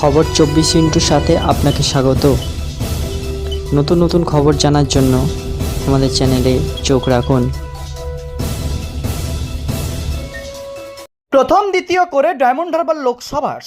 খবর চব্বিশ ইন্টুর সাথে আপনাকে স্বাগত। নতুন নতুন খবর জানার জন্য আমাদের চ্যানেলে চোখ রাখুন। প্রথম দ্বিতীয় করে ডায়মন্ড হারবার লোকসভার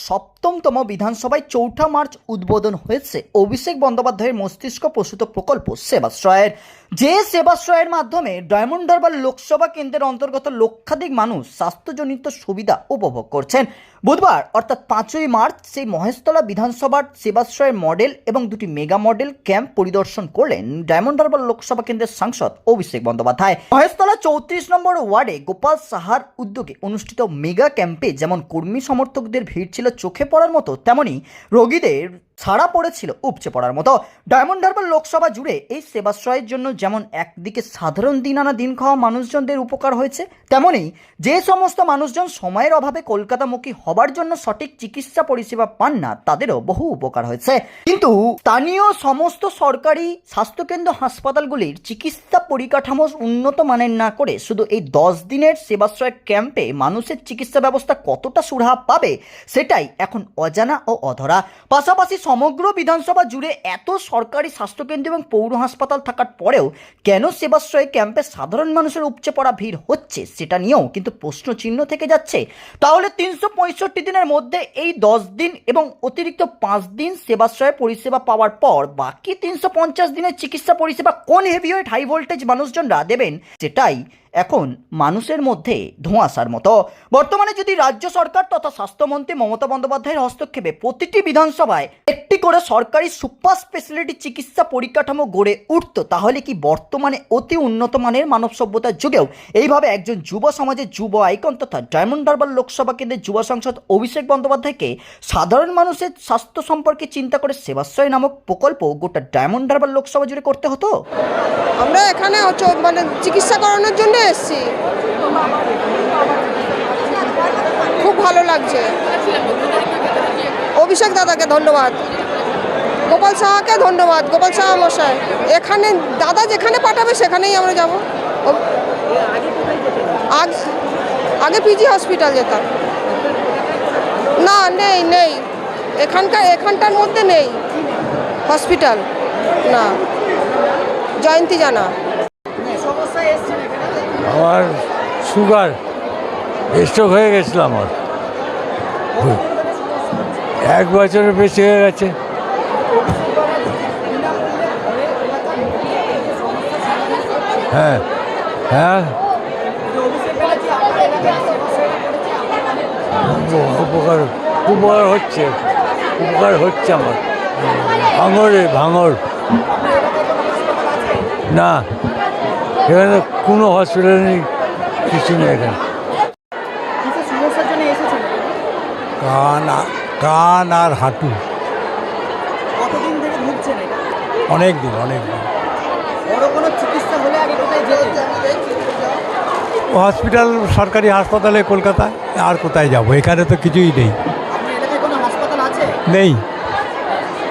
সপ্তমতম বিধানসভায় চৌঠা মার্চ উদ্বোধন হয়েছে। অভিষেক বন্দ্যোপাধ্যায়ের মস্তিষ্ক প্রসূত প্রকল্প, সেবাশ্রয়ের। যে সেবাশ্রয়ের মাধ্যমে ডায়মন্ড হারবার লোকসভা কেন্দ্রের অন্তর্গত লক্ষাধিক মানুষ স্বাস্থ্যজনিত সুবিধা উপভোগ করছেন। বুধবার, অর্থাৎ পাঁচই মার্চ, সেই মহেশতলা বিধানসভার সেবাশ্রয়ের মডেল এবং দুটি মেগা মডেল ক্যাম্প পরিদর্শন করলেন ডায়মন্ড হারবার লোকসভা কেন্দ্রের সাংসদ অভিষেক বন্দ্যোপাধ্যায়। মহেশতলা চৌত্রিশ নম্বর ওয়ার্ডে গোপাল সাহার উদ্যোগে অনুষ্ঠিত মেগা ক্যাম্পে যেমন কর্মী সমর্থকদের ভিড় ছিল চোখে পড়ার মতো তেমনি রোগীদের ছাড়া পড়েছিল উপচে পড়ার মতো। ডায়মন্ড হারবার লোকসভা জুড়ে এই সেবাশ্রয়ের জন্য যেমন একদিকে সাধারণ দিন আনা দিন খাওয়া মানুষজনদের উপকার হয়েছে, তেমনি যে সমস্ত মানুষজন সময়ের অভাবে কলকাতামুখী হবার জন্য সঠিক চিকিৎসা পরিষেবা পান না, তাদেরও বহু উপকার হয়েছে। কিন্তু স্থানীয় সমস্ত সরকারি স্বাস্থ্যকেন্দ্র হাসপাতালগুলির চিকিৎসা পরিকাঠামো উন্নত মানের না করে শুধু এই দশ দিনের সেবাশ্রয় ক্যাম্পে মানুষের চিকিৎসা ব্যবস্থা কতটা সুরাহা পাবে, সেটাই এখন অজানা ও অধরা। পাশাপাশি সমগ্র বিধানসভা জুড়ে এত সরকারি স্বাস্থ্যকেন্দ্র এবং পৌর হাসপাতাল থাকার পরেও কেন সেবাশ্রয় ক্যাম্পে সাধারণ মানুষের উপচে পড়া ভিড় হচ্ছে সেটা নিয়েও কিন্তু প্রশ্ন চিহ্ন থেকে যাচ্ছে। তাহলে তিনশো পঁয়ষট্টি দিনের মধ্যে এই দশ দিন এবং অতিরিক্ত পাঁচ দিন সেবাশ্রয় পরিষেবা পাওয়ার পর বাকি তিনশো পঞ্চাশ দিনের চিকিৎসা পরিষেবা কোন হেভিওয়েট হাই ভোল্টেজ মানুষজনরা দেবেন সেটাই এখন মানুষের মধ্যে ধোঁয়াশার মতো। বর্তমানে যদি রাজ্য সরকার তথা স্বাস্থ্যমন্ত্রী মমতা বন্দ্যোপাধ্যায়ের হস্তক্ষেপে প্রতিটি বিধানসভায় একটি করে সরকারি সুপার স্পেশালিটি চিকিৎসা পরিকাঠামো গড়ে উঠত, তাহলে কি বর্তমানে অতি উন্নত মানের মানব সভ্যতার যুগেও এইভাবে একজন যুব সমাজের যুব আইকন তথা ডায়মন্ড হারবার লোকসভা কেন্দ্রের যুব সাংসদ অভিষেক বন্দ্যোপাধ্যায়কে সাধারণ মানুষের স্বাস্থ্য সম্পর্কে চিন্তা করে সেবাশ্রয় নামক প্রকল্প গোটা ডায়মন্ড হারবার লোকসভা জুড়ে করতে হতো? আমরা এখানে মানে চিকিৎসা করানোর জন্য এসেছি খুব ভালো লাগছে। অভিষেক দাদাকে ধন্যবাদ। গোপাল সাহাকে ধন্যবাদ। গোপাল সাহা মশাই, এখানে দাদা যেখানে পাঠাবে সেখানেই আমরা যাব। আগে পিজি হসপিটাল যেতাম। না, নেই নেই। এখানকার, এখানটার মধ্যে নেই। হসপিটাল না। জয়ন্তী জানা। আমার সুগার স্ট্রোক হয়ে গেছিল আমার। এক বছরের বেশি হয়ে গেছে। হ্যাঁ হ্যাঁ। উপকার উপকার হচ্ছে উপকার হচ্ছে আমার। ভাঙরে ভাঙর না এখানে কোনো হসপিটাল নেই কিছু নেই এখানে। কান কান আর হাঁটু। অনেক দিন অনেক দিন। হসপিটাল সরকারি হাসপাতালে কলকাতায় আর কোথায় যাব? এখানে তো কিছুই নেই। নেই।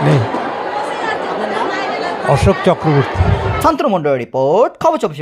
নেই অশোক চক্রবর্তী। শান্তনু মন্ডলের রিপোর্ট খবর চব্বিশ